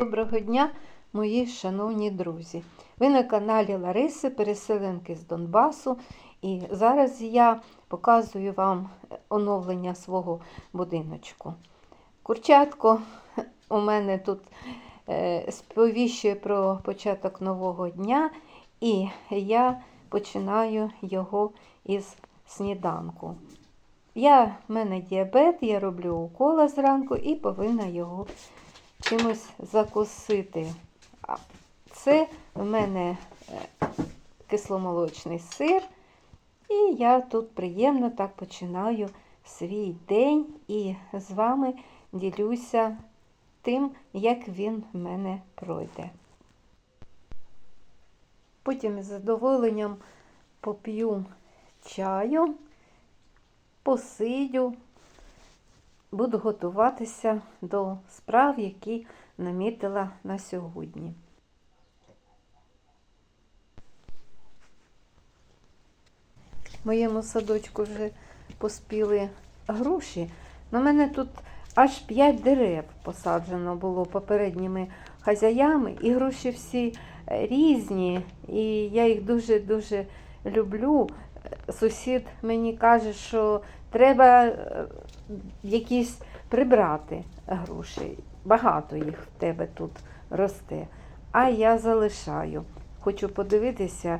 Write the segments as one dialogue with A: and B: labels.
A: Доброго дня, мої шановні друзі! Ви на каналі Лариси, переселенки з Донбасу. І зараз я показую вам оновлення свого будиночку. Курчатко у мене тут е, сповіщує про початок нового дня, і я починаю його із сніданку. Я, в мене діабет, я роблю укола зранку і повинна його чимось закусити. Це в мене е, кисломолочний сир. І я тут приємно так починаю свій день і з вами ділюся тим, як він в мене пройде. Потім із задоволенням поп'ю чаю, посидю, буду готуватися до справ, які намітила на сьогодні. Моєму садочку вже поспіли груші. На мене тут аж 5 дерев посаджено було попередніми хазяями, і груші всі е, різні, і я їх дуже-дуже люблю. Сусід мені каже, що треба е, якісь прибрати груші. Багато їх в тебе тут росте. А я залишаю. Хочу подивитися,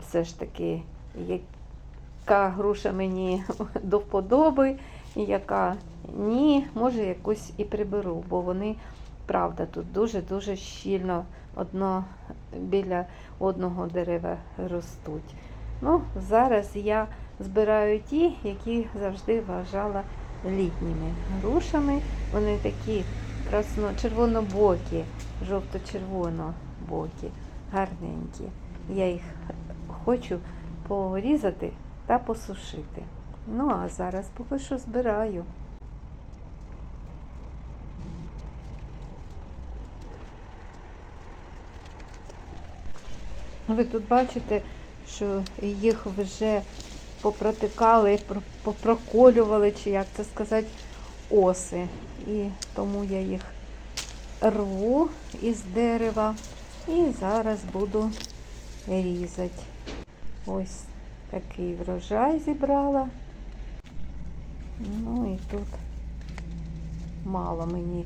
A: все ж таки, яка груша мені до вподоби, яка ні, може якусь і приберу, бо вони, правда, тут дуже-дуже щільно одно біля одного дерева ростуть. Ну, Зараз я збираю ті, які завжди вважала літніми грушами. Вони такі красно червонобокі, жовто-червонобокі, гарненькі. Я їх хочу порізати та посушити. Ну, а зараз поки що збираю. Ви тут бачите, що їх вже попротикали, попроколювали, чи як це сказати, оси. І тому я їх рву із дерева і зараз буду різати. Ось такий врожай зібрала. Ну і тут мало мені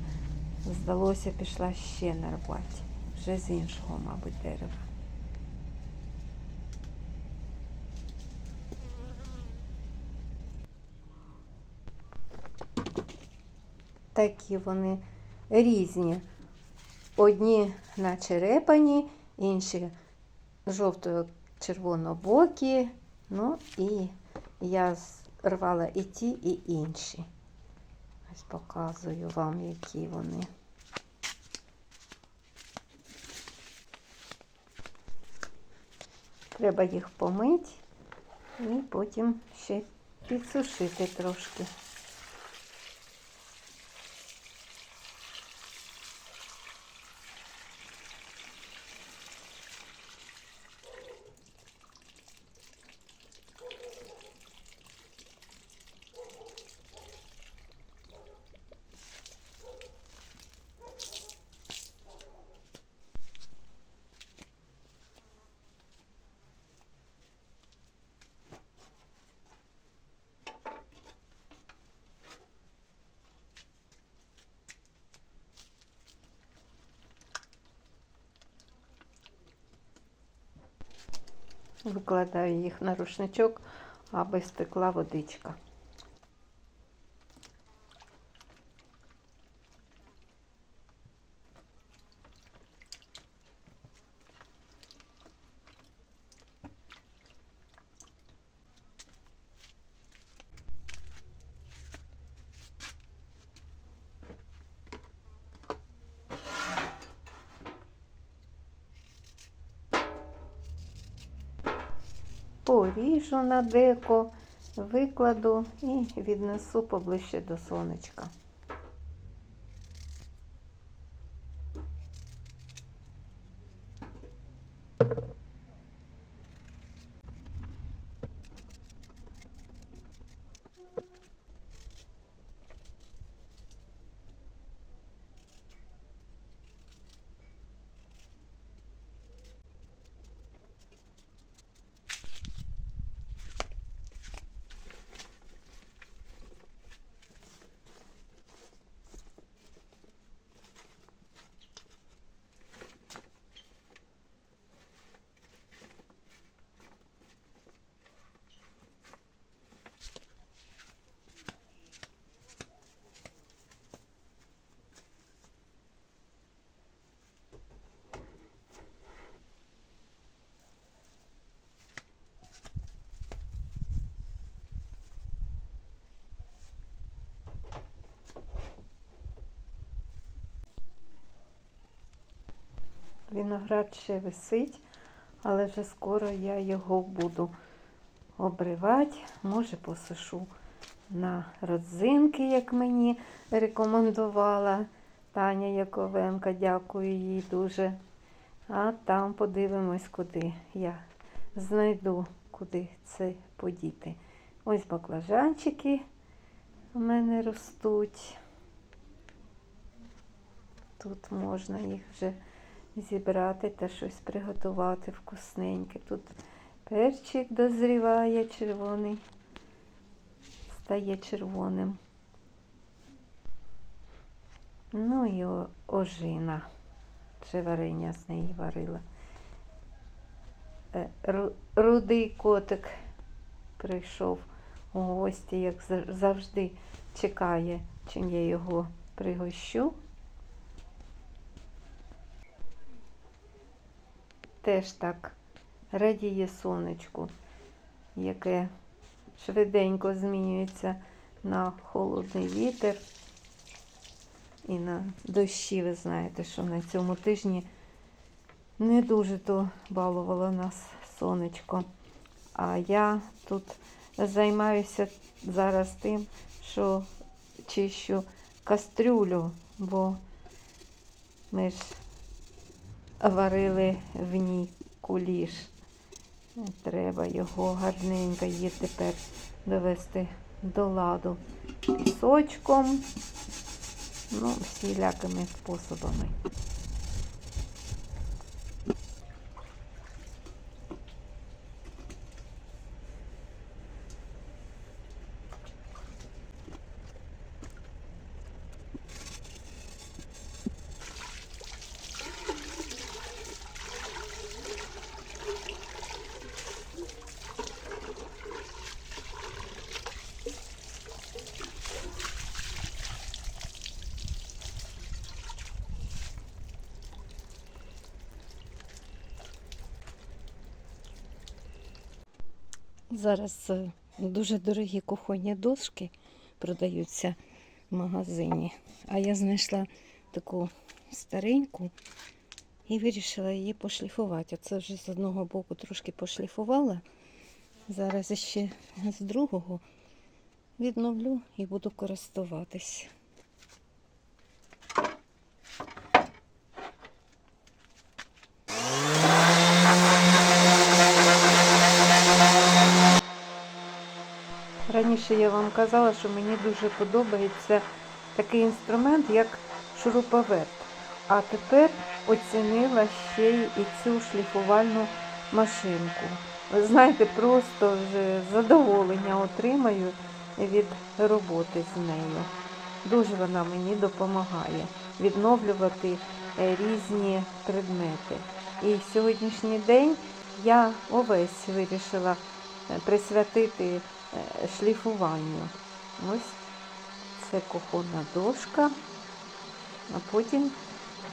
A: здалося, пішла ще нарвати. Вже з іншого, мабуть, дерева. Такі вони різні. Одні начерепані, інші жовто-червонобокі. Ну і я рвала і ті, і інші. Ось показую вам, які вони. Треба їх помити і потім ще підсушити трошки. Викладаю їх на рушничок, аби стекла водичка. Поріжу на деко, викладу і віднесу поближче до сонечка. Виноград ще висить, але вже скоро я його буду обривати. Може, посушу на родзинки, як мені рекомендувала Таня Яковенка. Дякую їй дуже. А там подивимось, куди я знайду, куди це подіти. Ось баклажанчики у мене ростуть. Тут можна їх вже зібрати та щось приготувати вкусненьке. Тут перчик дозріває червоний, стає червоним. Ну і ожина. Ще варення з неї варила. Е, Рудий котик прийшов у гості, як завжди чекає, чим я його пригощу. Теж так радіє сонечку, яке швиденько змінюється на холодний вітер і на дощі. Ви знаєте, що на цьому тижні не дуже то балувало нас сонечко. А я тут займаюся зараз тим, що чищу кастрюлю, бо ми ж варили в ній куліш. Треба його гарненько її тепер довести до ладу пісочком, ну, всілякими способами. Зараз е, дуже дорогі кухонні дошки продаються в магазині. А я знайшла таку стареньку і вирішила її пошліфувати. Оце вже з одного боку трошки пошліфувала. Зараз ще з другого відновлю і буду користуватись. Раніше я вам казала, що мені дуже подобається такий інструмент, як шуруповерт. А тепер оцінила ще й і цю шліфувальну машинку. Ви знаєте, просто вже задоволення отримаю від роботи з нею. Дуже вона мені допомагає відновлювати е, різні предмети. І в сьогоднішній день я увесь вирішила е, присвятити шліфуванню. Ось це кухонна дошка, а потім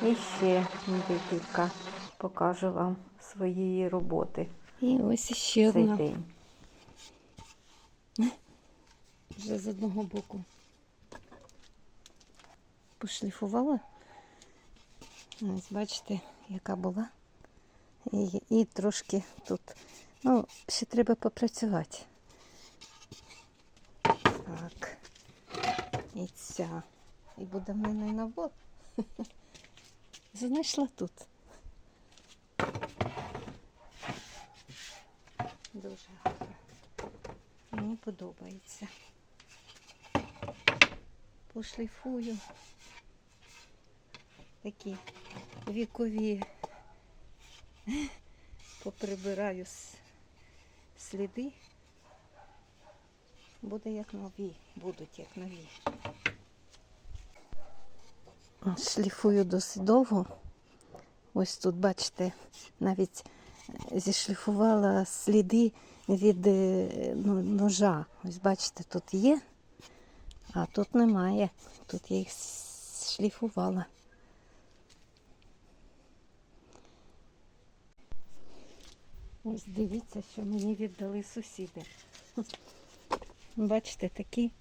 A: іще декілька покажу вам своєї роботи
B: І ось ще
A: цей
B: одна.
A: день.
B: Вже з одного боку пошліфувала. Ось бачите, яка була. І, і трошки тут. Ну, ще треба попрацювати. Так. І ця. І буде в мене набор. Знайшла тут. Дуже гарно. Мені подобається. Пошліфую такі вікові. Поприбираю сліди. Буде як нові, будуть як нові. Шліфую досить довго. Ось тут, бачите, навіть е, зішліфувала сліди від е, ну, ножа. Ось бачите, тут є, а тут немає. Тут я їх шліфувала. Ось дивіться, що мені віддали сусіди. Бачите, такі,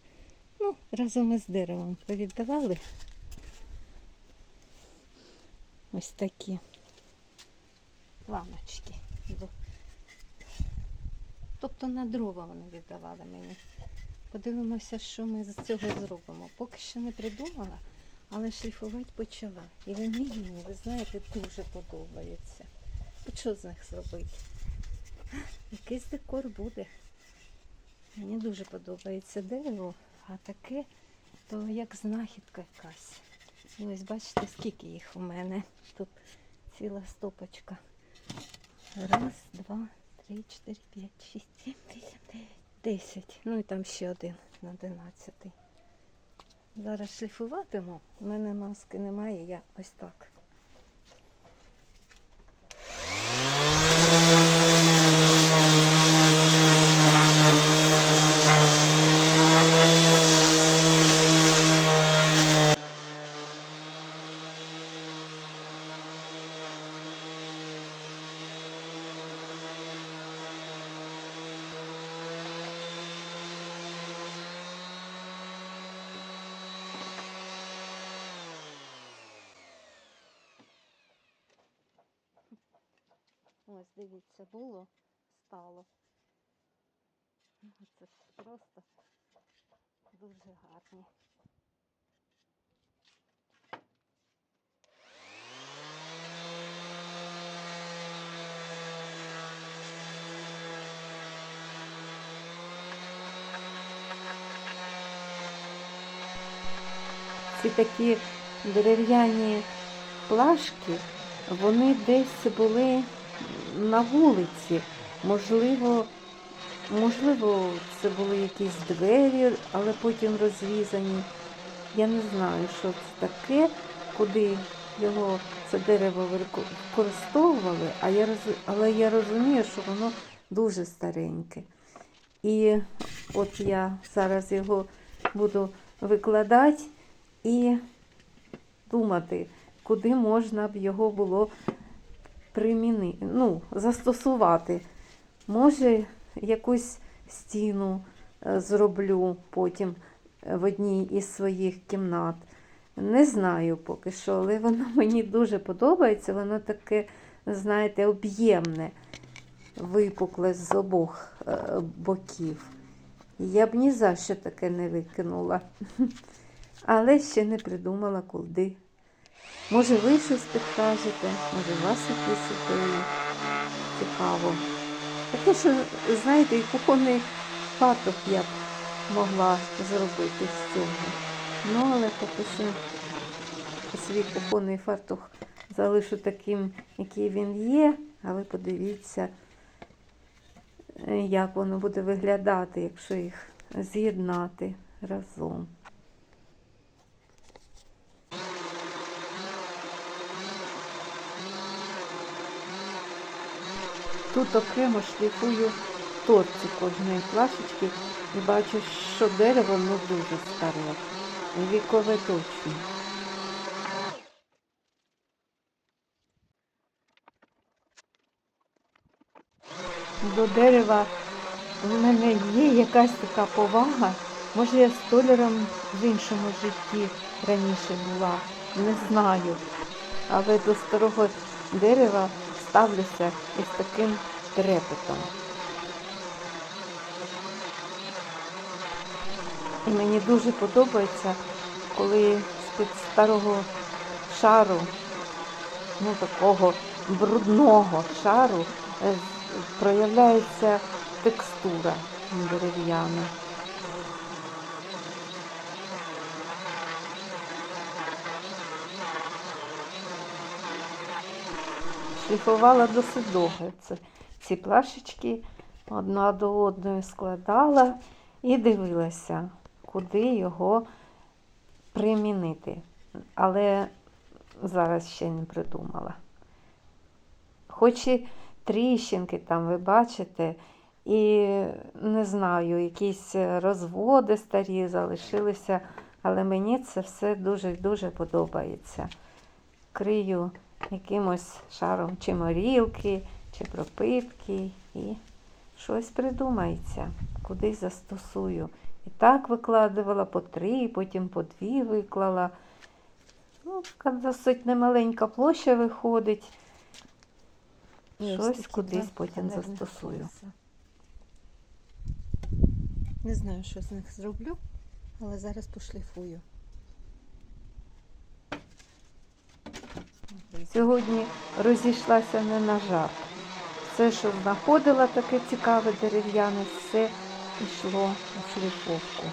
B: ну, разом із деревом повіддавали. Ось такі. ланочки. Тобто на дрова вони віддавали мені. Подивимося, що ми з цього зробимо. Поки що не придумала, але шліфувати почала. І вони мені, ви знаєте, дуже подобаються. От що з них зробити? Якийсь декор буде. Мені дуже подобається дерево, а таке, то як знахідка якась. Ось бачите, скільки їх у мене. Тут ціла стопочка. Раз, два, три, чотири, п'ять, шість, сім, вісім, дев'ять, десять. Ну і там ще один на одинадцятий. Зараз шліфуватиму. У мене маски немає, я ось так. Ось дивіться, було, стало. Це просто дуже гарні.
A: Ці такі дерев'яні плашки, вони десь були на вулиці. Можливо, можливо, це були якісь двері, але потім розрізані. Я не знаю, що це таке, куди його це дерево використовували, а я роз- але я розумію, що воно дуже стареньке. І от я зараз його буду викладати і думати, куди можна б його було примінити, ну, застосувати. Може, якусь стіну е, зроблю потім е, в одній із своїх кімнат. Не знаю поки що, але воно мені дуже подобається. Воно таке, знаєте, об'ємне, випукле з обох е, боків. Я б ні за що таке не викинула. Але ще не придумала куди. Може, ви щось підкажете, може, вас якісь ідеї. Цікаво. Таке, що, знаєте, і кухонний фартух я б могла зробити з цього. Ну, але поки що свій кухонний фартух залишу таким, який він є, а ви подивіться, як воно буде виглядати, якщо їх з'єднати разом. Тут окремо шліфую торці кожної плашечки і бачу, що дерево ну дуже старе. Вікове точно. До дерева в мене є якась така повага. Може, я столяром в іншому житті раніше була, не знаю. Але до старого дерева ставлюся із таким трепетом. І мені дуже подобається, коли з-під старого шару, ну такого брудного шару, е, проявляється текстура дерев'яна. Шліфувала досить довго. Це, ці плашечки одна до одної складала і дивилася, куди його примінити. Але зараз ще не придумала. Хоч і тріщинки там ви бачите, і не знаю, якісь розводи старі залишилися, але мені це все дуже дуже подобається. Крию якимось шаром чи морілки, чи пропитки, і щось придумається, кудись застосую. І так викладувала по три, потім по дві виклала. Ну, така досить немаленька площа виходить. Щось
B: такі
A: кудись
B: два
A: потім застосую.
B: Не знаю, що з них зроблю, але зараз пошліфую.
A: Сьогодні розійшлася не на жарт. Все, що знаходила таке цікаве дерев'яне, все йшло у шліфовку.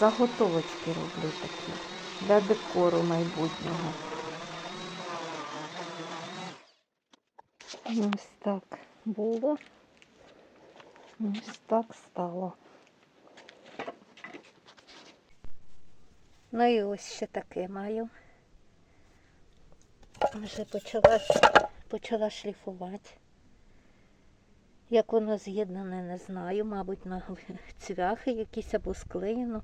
A: Заготовочки роблю такі для декору майбутнього. Ось так було. Ось так стало.
B: Ну і ось ще таке маю. Вже почала, почала шліфувати. Як воно з'єднане, не знаю. Мабуть, на цвяхи якісь або склеєно.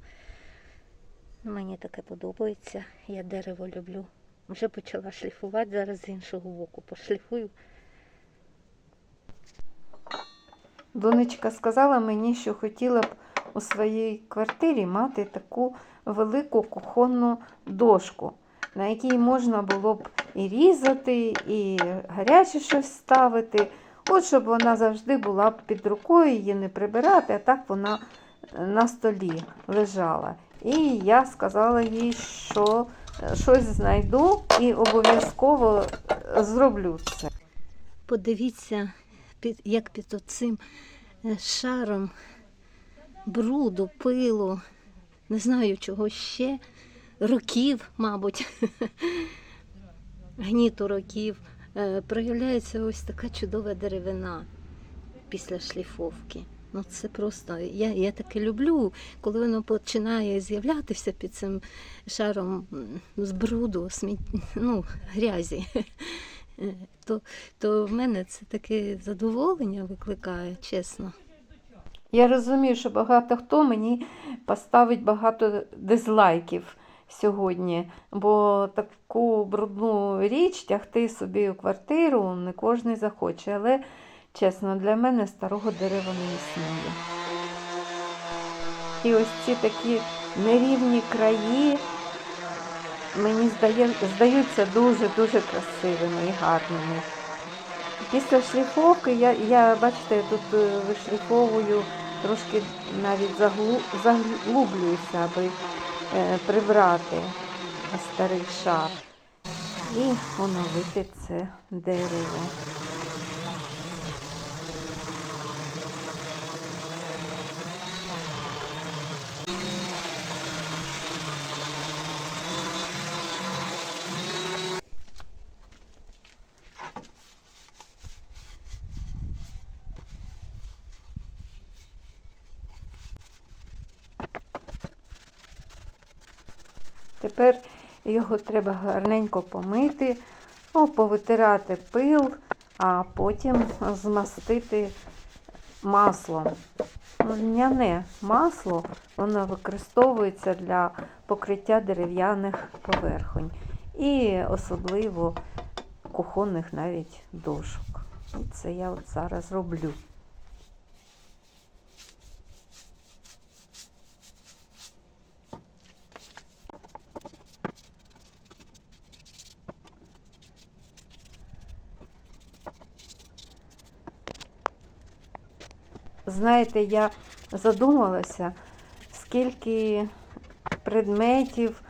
B: Мені таке подобається. Я дерево люблю. Вже почала шліфувати, зараз з іншого боку пошліфую.
A: Донечка сказала мені, що хотіла б у своїй квартирі мати таку велику кухонну дошку, на якій можна було б і різати, і гаряче щось ставити. От щоб вона завжди була під рукою, її не прибирати, а так вона на столі лежала. І я сказала їй, що е, щось знайду і обов'язково е, зроблю це.
B: Подивіться, як під оцим е, шаром бруду, пилу, не знаю чого ще, років, мабуть, гніту років, е, проявляється ось така чудова деревина після шліфовки. Ну це просто я, я таке люблю, коли воно починає з'являтися під цим шаром м, з бруду, ну, грязі. Е, То, то в мене це таке задоволення викликає, чесно.
A: Я розумію, що багато хто мені поставить багато дизлайків сьогодні, бо таку брудну річ тягти собі у квартиру не кожен захоче. Але чесно, для мене старого дерева не існує. І ось ці такі нерівні краї мені здаються дуже-дуже красивими і гарними. Після шліфовки я, я бачите, я тут е, вишліфовую, трошки навіть заглу, заглублююся, аби прибрати старий шар і оновити це дерево. Тепер його треба гарненько помити, ну, повитирати пил, а потім змастити маслом. Льняне масло воно використовується для покриття дерев'яних поверхонь і особливо кухонних навіть дошок. І це я от зараз роблю. Знаєте, я задумалася, скільки предметів,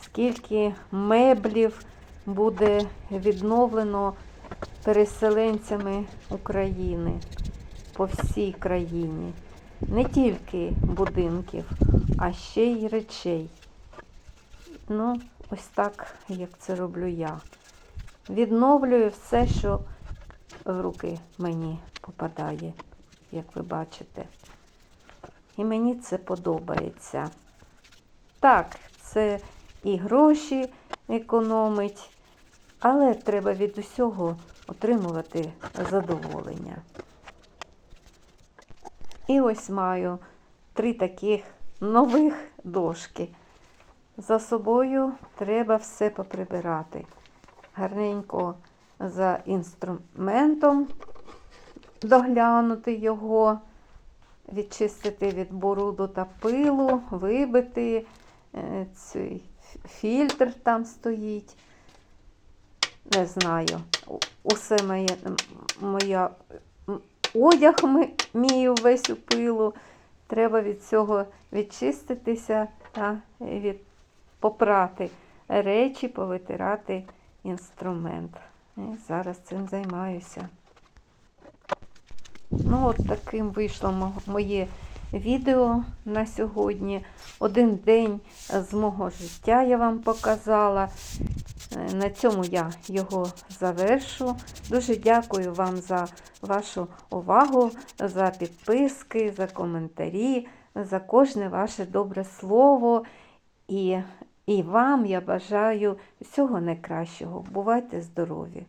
A: скільки меблів буде відновлено переселенцями України по всій країні. Не тільки будинків, а ще й речей. Ну, ось так, як це роблю я. Відновлюю все, що в руки мені попадає як ви бачите. І мені це подобається. Так, це і гроші економить, але треба від усього отримувати задоволення. І ось маю три таких нових дошки. За собою треба все поприбирати. Гарненько за інструментом доглянути його, відчистити від бруду та пилу, вибити е, цей фільтр там стоїть. не знаю. Усе моє, моя одяг мій увесь у пилу. Треба від цього відчиститися та від попрати речі, повитирати інструмент. І зараз цим займаюся. Ну, от таким вийшло моє відео на сьогодні. Один день з мого життя я вам показала. Е, На цьому я його завершу. Дуже дякую вам за вашу увагу, за підписки, за коментарі, за кожне ваше добре слово. І, і вам я бажаю всього найкращого. Бувайте здорові!